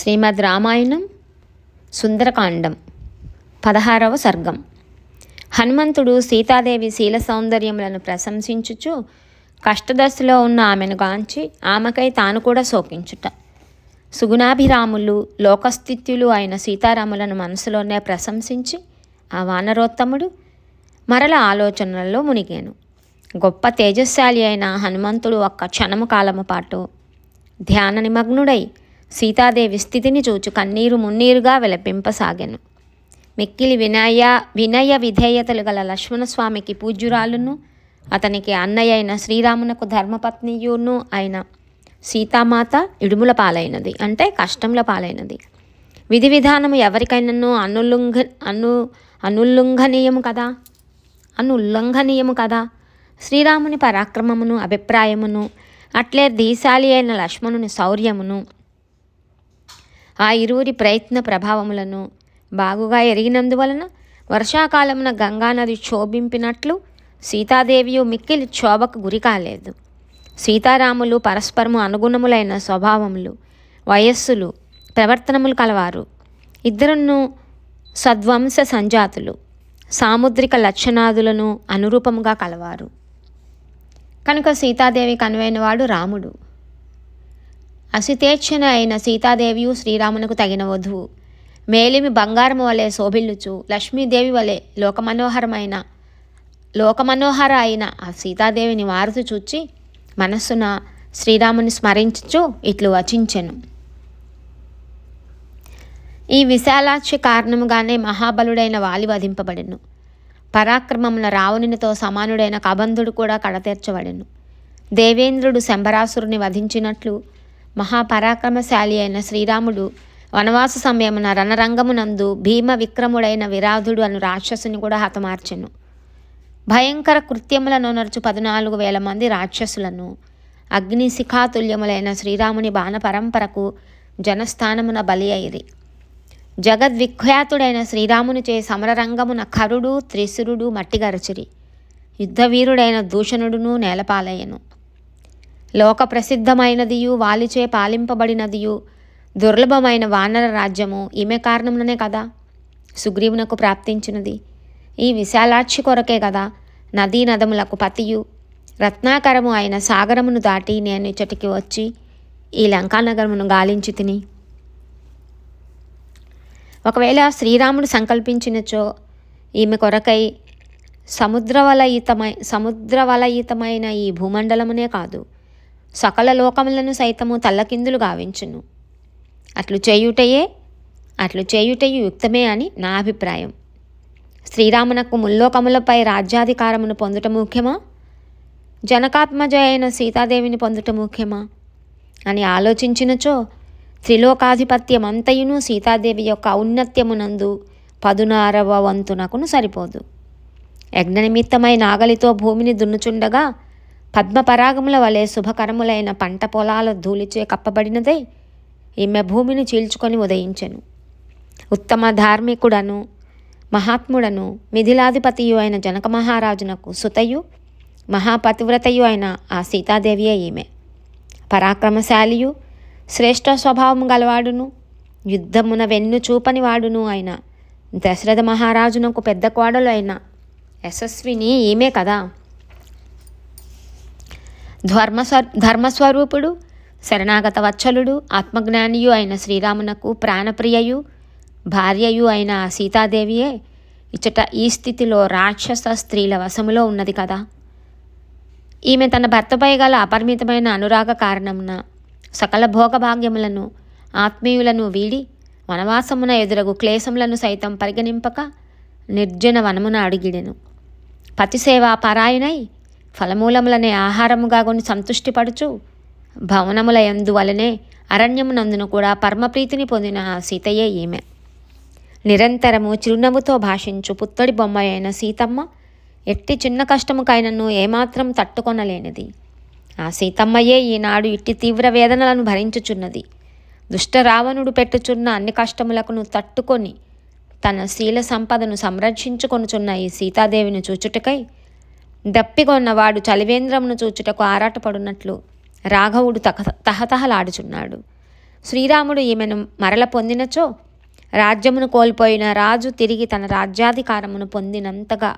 శ్రీమద్ రామాయణం సుందరకాండం పదహారవ సర్గం. హనుమంతుడు సీతాదేవి శీల సౌందర్యములను ప్రశంసించుచు కష్టదశలో ఉన్న ఆమెను గాంచి ఆమెకై తాను కూడా శోకించుట. సుగుణాభిరాములు లోకస్థిత్యులు అయిన సీతారాములను మనసులోనే ప్రశంసించి ఆ వానరోత్తముడు మరల ఆలోచనల్లో మునిగాను. గొప్ప తేజస్శాలి అయిన హనుమంతుడు ఒక్క క్షణము కాలము పాటు ధ్యాన నిమగ్నుడై సీతాదేవి స్థితిని చూచు కన్నీరు మున్నీరుగా విలపింపసాగాను. మిక్కిలి వినయ వినయ విధేయతలు గల లక్ష్మణస్వామికి పూజ్యురాలును అతనికి అన్నయ్య అయిన శ్రీరామునకు ధర్మపత్నియును అయిన సీతామాత ఇడుముల పాలైనది అంటే కష్టంల పాలైనది. విధి విధానము ఎవరికైనాను అనుల్లంఘ అను అనుల్లంఘనీయము కదా? అనుల్లంఘనీయము కదా? శ్రీరాముని పరాక్రమమును అభిప్రాయమును అట్లే దీశాలి అయిన లక్ష్మణుని శౌర్యమును ఆ ఇరువురి ప్రయత్న ప్రభావములను బాగుగా ఎరిగినందువలన వర్షాకాలమున గంగానది క్షోభింపినట్లు సీతాదేవియు మిక్కిలి క్షోభకు గురి కాలేదు. సీతారాములు పరస్పరము అనుగుణములైన స్వభావములు వయస్సులు ప్రవర్తనములు కలవారు. ఇద్దరును సద్వంశ సంజాతులు సాముద్రిక లక్షణాదులను అనురూపముగా కలవారు. కనుక సీతాదేవి కనువైనవాడు రాముడు. అసితేచ్ఛన అయిన సీతాదేవియు శ్రీరామునకు తగిన వధువు. మేలిమి బంగారము వలె శోభిల్లుచు లక్ష్మీదేవి వలె లోకమనోహరమైన లోకమనోహర అయిన ఆ సీతాదేవిని మారుతూ చూచి మనస్సున శ్రీరాముని స్మరించుచు ఇట్లు వచించెను. ఈ విశాలాక్షి కారణముగానే మహాబలుడైన వాలి వధింపబడెను. పరాక్రమమున రావణునితో సమానుడైన కబంధుడు కూడా కడతీర్చబడెను. దేవేంద్రుడు శంబరాసురుని వధించినట్లు మహాపరాక్రమశాలి అయిన శ్రీరాముడు వనవాస సమయమున రణరంగమునందు భీమ విక్రముడైన విరాధుడు అను రాక్షసుని కూడా హతమార్చెను. భయంకర కృత్యములను నడుచు పద్నాలుగు వేల మంది రాక్షసులను అగ్ని శిఖాతుల్యములైన శ్రీరాముని బాణపరంపరకు జనస్థానమున బలి అయిరి. జగద్విఖ్యాతుడైన శ్రీరామునిచే సమరరంగమున కరుడు త్రిశురుడు మట్టిగరచిరి యుద్ధవీరుడైన దూషణుడును నేలపాలయ్యను. లోక ప్రసిద్ధమైనదియు వాలిచే పాలింపబడినదియు దుర్లభమైన వానర రాజ్యము ఈమె కారణముననే కదా సుగ్రీవునకు ప్రాప్తించినది. ఈ విశాలాక్షి కొరకే కదా నదీ నదములకు పతియు. రత్నాకరము అయిన సాగరమును దాటి నేను ఇచ్చటికి వచ్చి ఈ లంకానగరమును గాలించి తిని. ఒకవేళ శ్రీరాముడు సంకల్పించినచో ఈమె కొరకై సముద్రవలయితమై సముద్రవలయితమైన ఈ భూమండలమునే కాదు. సకల లోకములను సైతము తల్లకిందులు గావించును. అట్లు చేయుటయే అట్లు చేయుటయు యుక్తమే అని నా అభిప్రాయం. శ్రీరామునకు ముల్లోకములపై రాజ్యాధికారమును పొందుట ముఖ్యమా? జనకాత్మజ అయిన సీతాదేవిని పొందుట ముఖ్యమా? అని ఆలోచించినచో త్రిలోకాధిపత్యమంతయును సీతాదేవి యొక్క ఔన్నత్యమునందు పదునారవ వంతునకును సరిపోదు. యజ్ఞనిమిత్తమై నాగలితో భూమిని దున్నుచుండగా పద్మపరాగముల వలె శుభకరములైన పంట పొలాల ధూళిచే కప్పబడినదై ఈమె భూమిని చీల్చుకొని ఉదయించెను. ఉత్తమ ధార్మికుడను మహాత్ముడను మిథిలాధిపతియు అయిన జనక మహారాజునకు సుతయు మహాపతివ్రతయు అయిన ఆ సీతాదేవియే ఈమె. పరాక్రమశాలియు శ్రేష్ఠ స్వభావము గలవాడును యుద్ధమున వెన్ను చూపని వాడును అయిన దశరథ మహారాజునకు పెద్ద కోడలు అయిన యశస్విని ఈమె కదా. ధర్మస్వ ధర్మస్వరూపుడు శరణాగత వత్సలుడు ఆత్మజ్ఞానియు అయిన శ్రీరామునకు ప్రాణప్రియయు భార్యయు అయిన సీతాదేవియే ఇచ్చట ఈ స్థితిలో రాక్షస స్త్రీల వశములో ఉన్నది కదా. ఈమె తన భర్తపై గల అపరిమితమైన అనురాగ కారణమున సకల భోగభాగ్యములను ఆత్మీయులను వీడి వనవాసమున ఎదురగు క్లేశములను సైతం పరిగణింపక నిర్జన వనమున అడిగిడెను. పతిసేవా పరాయణై ఫలమూలములనే ఆహారముగా కొని సంతుష్టిపడుచు భవనముల యందు వలనే అరణ్యమునందును కూడా పరమప్రీతిని పొందిన ఆ సీతయే ఈమె. నిరంతరము చిరునవ్వుతో భాషించు పుత్తడి బొమ్మ అయిన సీతమ్మ ఎట్టి చిన్న కష్టముకైనను ఏమాత్రం తట్టుకొనలేనిది. ఆ సీతమ్మయే ఈనాడు ఇట్టి తీవ్ర వేదనలను భరించుచున్నది. దుష్ట రావణుడు పెట్టుచున్న అన్ని కష్టములకును తట్టుకొని తన శీల సంపదను సంరక్షించుకొనుచున్న ఈ సీతాదేవిని చూచుటకై దప్పిగొన్నవాడు చలివేంద్రమును చూచుటకు ఆరాటపడునట్లు రాఘవుడు తహ తహతహలాడుచున్నాడు. శ్రీరాముడు ఈమెను మరల పొందినచో రాజ్యమును కోల్పోయిన రాజు తిరిగి తన రాజ్యాధికారమును పొందినంతగా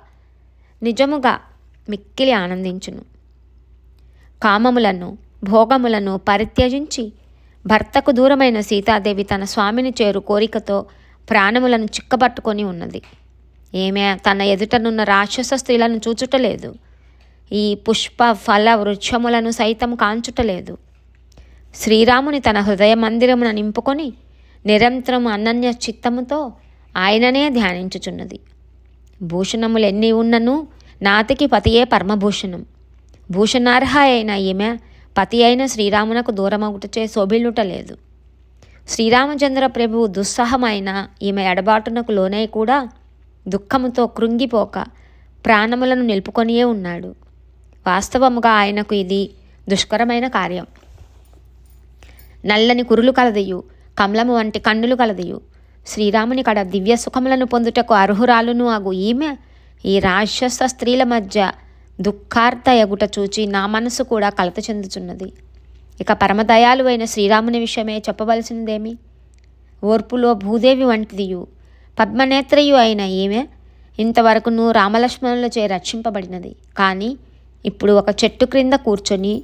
నిజముగా మిక్కిలి ఆనందించును. కామములను భోగములను పరిత్యజించి భర్తకు దూరమైన సీతాదేవి తన స్వామిని చేరు కోరికతో ప్రాణములను చిక్కబట్టుకొని ఉన్నది. ఏమే తన ఎదుటనున్న రాక్షస స్త్రీలను చూచుటలేదు. ఈ పుష్ప ఫల వృక్షములను సైతం కాంచుటలేదు. శ్రీరాముని తన హృదయ మందిరమున నింపుకొని నిరంతరం అనన్య చిత్తముతో ఆయననే ధ్యానించుచున్నది. భూషణములు ఎన్ని ఉన్నను నాతికి పతియే పరమభూషణం. భూషణార్హ అయిన ఈమె పతి అయిన శ్రీరామునకు దూరమగుటచే శోభిల్లుటలేదు. శ్రీరామచంద్ర ప్రభువు దుస్సహమైన ఈమె ఎడబాటునకు లోనై కూడా దుఃఖముతో కృంగిపోక ప్రాణములను నిలుపుకొనియే ఉన్నాడు. వాస్తవముగా ఆయనకు ఇది దుష్కరమైన కార్యం. నల్లని కురులు కలదయు కమలము వంటి కన్నులు కలదయు. శ్రీరాముని కడ దివ్య సుఖములను పొందుటకు అర్హురాలును అగు ఈమె. ఈ రాక్షస స్త్రీల మధ్య దుఃఖార్త ఎగుట చూచి నా మనసు కూడా కలత చెందుచున్నది. ఇక పరమదయాలు అయిన శ్రీరాముని విషయమే చెప్పవలసినదేమి? ఓర్పులో భూదేవి వంటిదియు. పద్మనేత్రయు అయిన ఈమె ఇంతవరకును రామలక్ష్మణులచే రక్షింపబడినది. కానీ ఇప్పుడు ఒక చెట్టు క్రింద కూర్చొని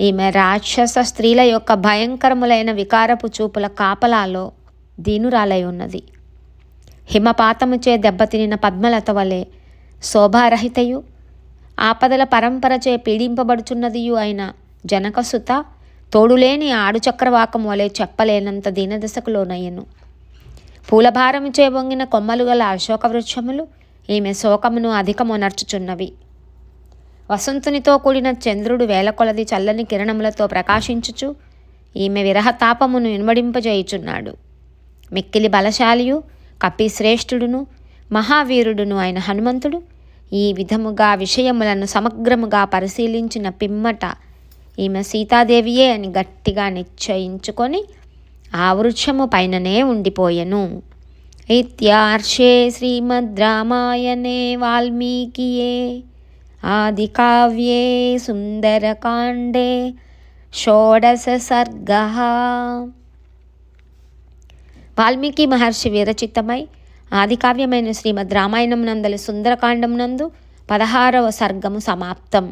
ఈమె రాక్షస స్త్రీల యొక్క భయంకరములైన వికారపు చూపుల కాపలాలో దీనురాలై ఉన్నది. హిమపాతముచే దెబ్బతినిన పద్మలత వలె శోభారహితయు ఆపదల పరంపరచే పీడింపబడుచున్నదియు అయిన జనకసుత తోడులేని ఆడుచక్రవాకం వలె చెప్పలేనంత దీనదశకు లోనయ్యను. పూలభారముచే వంగిన కొమ్మలు గల అశోక వృక్షములు ఈమె శోకమును అధికమునర్చుచున్నవి. వసంతునితో కూడిన చంద్రుడు వేల కొలది చల్లని కిరణములతో ప్రకాశించుచు ఈమె విరహతాపమును ఇనుమడింపజేయుచున్నాడు. మిక్కిలి బలశాలియు కపిశ్రేష్ఠుడును మహావీరుడును అయిన హనుమంతుడు ఈ విధముగా విషయములను సమగ్రముగా పరిశీలించిన పిమ్మట ఈమె సీతాదేవియే అని గట్టిగా నిశ్చయించుకొని ఆ వృక్షము పైననే ఉండిపోయెను. ఇత్యార్షే శ్రీమద్ రామాయణే వాల్మీకియే. ఆదికావ్యే సుందరకాండే షోడశ సర్గ. వాల్మీకి మహర్షి విరచితమై ఆదికావ్యమైన శ్రీమద్ రామాయణం నందలి సుందరకాండం నందు పదహారవ సర్గము సమాప్తం.